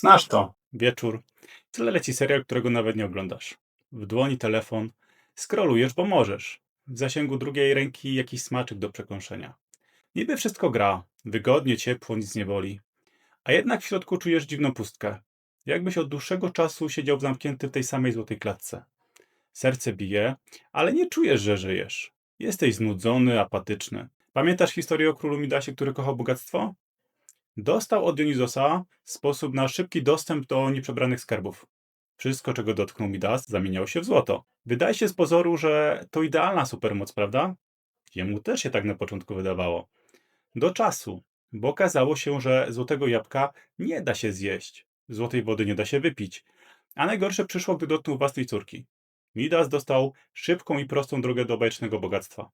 Znasz to. Wieczór. Tyle leci serial, którego nawet nie oglądasz. W dłoni telefon. Skrolujesz, bo możesz. W zasięgu drugiej ręki jakiś smaczek do przekąszenia. Niby wszystko gra. Wygodnie, ciepło, nic nie boli. A jednak w środku czujesz dziwną pustkę. Jakbyś od dłuższego czasu siedział zamknięty w tej samej złotej klatce. Serce bije, ale nie czujesz, że żyjesz. Jesteś znudzony, apatyczny. Pamiętasz historię o królu Midasie, który kochał bogactwo? Dostał od Dionizosa sposób na szybki dostęp do nieprzebranych skarbów. Wszystko, czego dotknął Midas, zamieniało się w złoto. Wydaje się z pozoru, że to idealna supermoc, prawda? Jemu też się tak na początku wydawało. Do czasu, bo okazało się, że złotego jabłka nie da się zjeść, złotej wody nie da się wypić. A najgorsze przyszło, gdy dotknął własnej córki. Midas dostał szybką i prostą drogę do bajecznego bogactwa.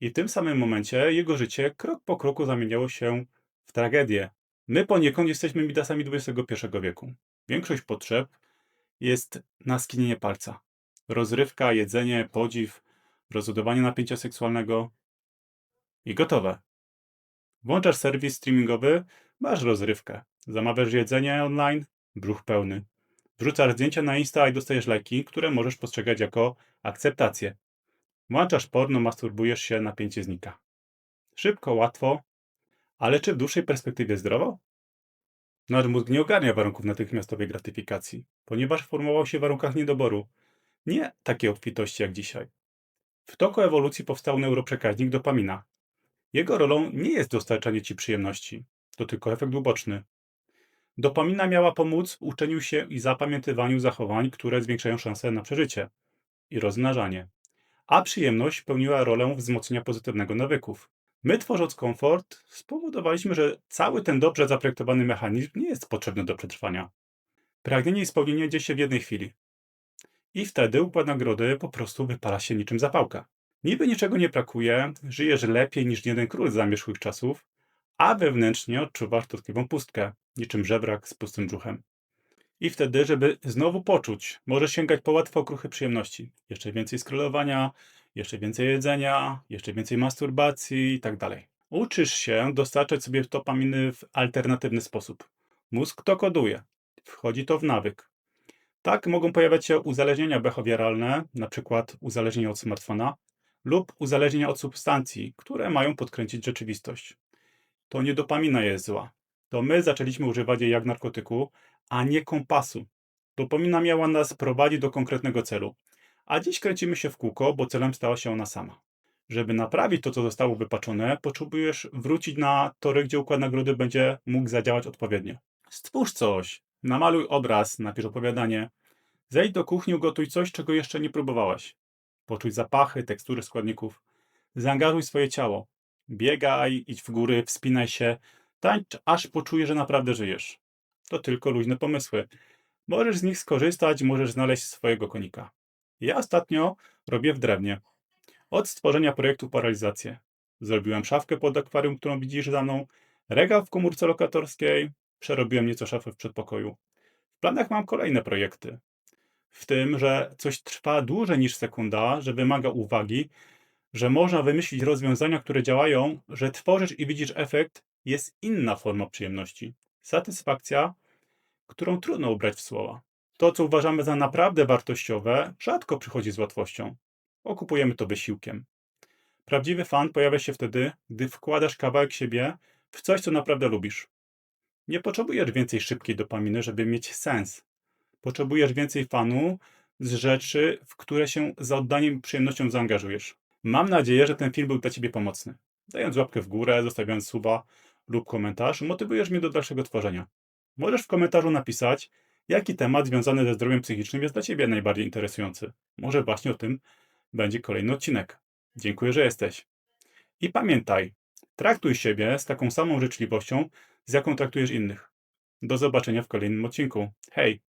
I w tym samym momencie jego życie krok po kroku zamieniało się w tragedię. My poniekąd jesteśmy Midasami XXI wieku. Większość potrzeb jest na skinienie palca. Rozrywka, jedzenie, podziw, rozładowanie napięcia seksualnego i gotowe. Włączasz serwis streamingowy, masz rozrywkę. Zamawiasz jedzenie online, brzuch pełny. Wrzucasz zdjęcia na Insta i dostajesz lajki, które możesz postrzegać jako akceptację. Włączasz porno, masturbujesz się, napięcie znika. Szybko, łatwo, ale czy w dłuższej perspektywie zdrowo? Nasz mózg nie ogarnia warunków natychmiastowej gratyfikacji, ponieważ formował się w warunkach niedoboru. Nie takiej obfitości jak dzisiaj. W toku ewolucji powstał neuroprzekaźnik dopamina. Jego rolą nie jest dostarczanie ci przyjemności, to tylko efekt uboczny. Dopamina miała pomóc w uczeniu się i zapamiętywaniu zachowań, które zwiększają szanse na przeżycie i rozmnażanie. A przyjemność pełniła rolę wzmocnienia pozytywnego nawyków. My, tworząc komfort, spowodowaliśmy, że cały ten dobrze zaprojektowany mechanizm nie jest potrzebny do przetrwania. Pragnienie i spełnienie dzieje się w jednej chwili. I wtedy układ nagrody po prostu wypala się niczym zapałka. Niby niczego nie brakuje, żyjesz lepiej niż jeden król z zamierzchłych czasów, a wewnętrznie odczuwasz dotkliwą pustkę, niczym żebrak z pustym brzuchem. I wtedy, żeby znowu poczuć, możesz sięgać po łatwe okruchy przyjemności. Jeszcze więcej scrollowania, jeszcze więcej jedzenia, jeszcze więcej masturbacji i tak dalej. Uczysz się dostarczać sobie dopaminy w alternatywny sposób. Mózg to koduje. Wchodzi to w nawyk. Tak mogą pojawiać się uzależnienia behawioralne, np. uzależnienie od smartfona, lub uzależnienia od substancji, które mają podkręcić rzeczywistość. To nie dopamina jest zła. To my zaczęliśmy używać jej jak narkotyku, a nie kompasu. Dopamina miała nas prowadzić do konkretnego celu. A dziś kręcimy się w kółko, bo celem stała się ona sama. Żeby naprawić to, co zostało wypaczone, potrzebujesz wrócić na tory, gdzie układ nagrody będzie mógł zadziałać odpowiednio. Stwórz coś, namaluj obraz, napisz opowiadanie. Zejdź do kuchni, ugotuj coś, czego jeszcze nie próbowałeś. Poczuj zapachy, tekstury składników. Zaangażuj swoje ciało. Biegaj, idź w góry, wspinaj się, tańcz, aż poczujesz, że naprawdę żyjesz. To tylko luźne pomysły. Możesz z nich skorzystać, możesz znaleźć swojego konika. Ja ostatnio robię w drewnie. Od stworzenia projektu paralizację. Zrobiłem szafkę pod akwarium, którą widzisz za mną, regał w komórce lokatorskiej, przerobiłem nieco szafę w przedpokoju. W planach mam kolejne projekty. W tym, że coś trwa dłużej niż sekunda, że wymaga uwagi, że można wymyślić rozwiązania, które działają, że tworzysz i widzisz efekt, jest inna forma przyjemności. Satysfakcja, którą trudno ubrać w słowa. To, co uważamy za naprawdę wartościowe, rzadko przychodzi z łatwością. Okupujemy to wysiłkiem. Prawdziwy fan pojawia się wtedy, gdy wkładasz kawałek siebie w coś, co naprawdę lubisz. Nie potrzebujesz więcej szybkiej dopaminy, żeby mieć sens. Potrzebujesz więcej fanu z rzeczy, w które się z oddaniem i przyjemnością zaangażujesz. Mam nadzieję, że ten film był dla Ciebie pomocny. Dając łapkę w górę, zostawiając suba lub komentarz, motywujesz mnie do dalszego tworzenia. Możesz w komentarzu napisać, jaki temat związany ze zdrowiem psychicznym jest dla Ciebie najbardziej interesujący. Może właśnie o tym będzie kolejny odcinek. Dziękuję, że jesteś. I pamiętaj, traktuj siebie z taką samą życzliwością, z jaką traktujesz innych. Do zobaczenia w kolejnym odcinku. Hej!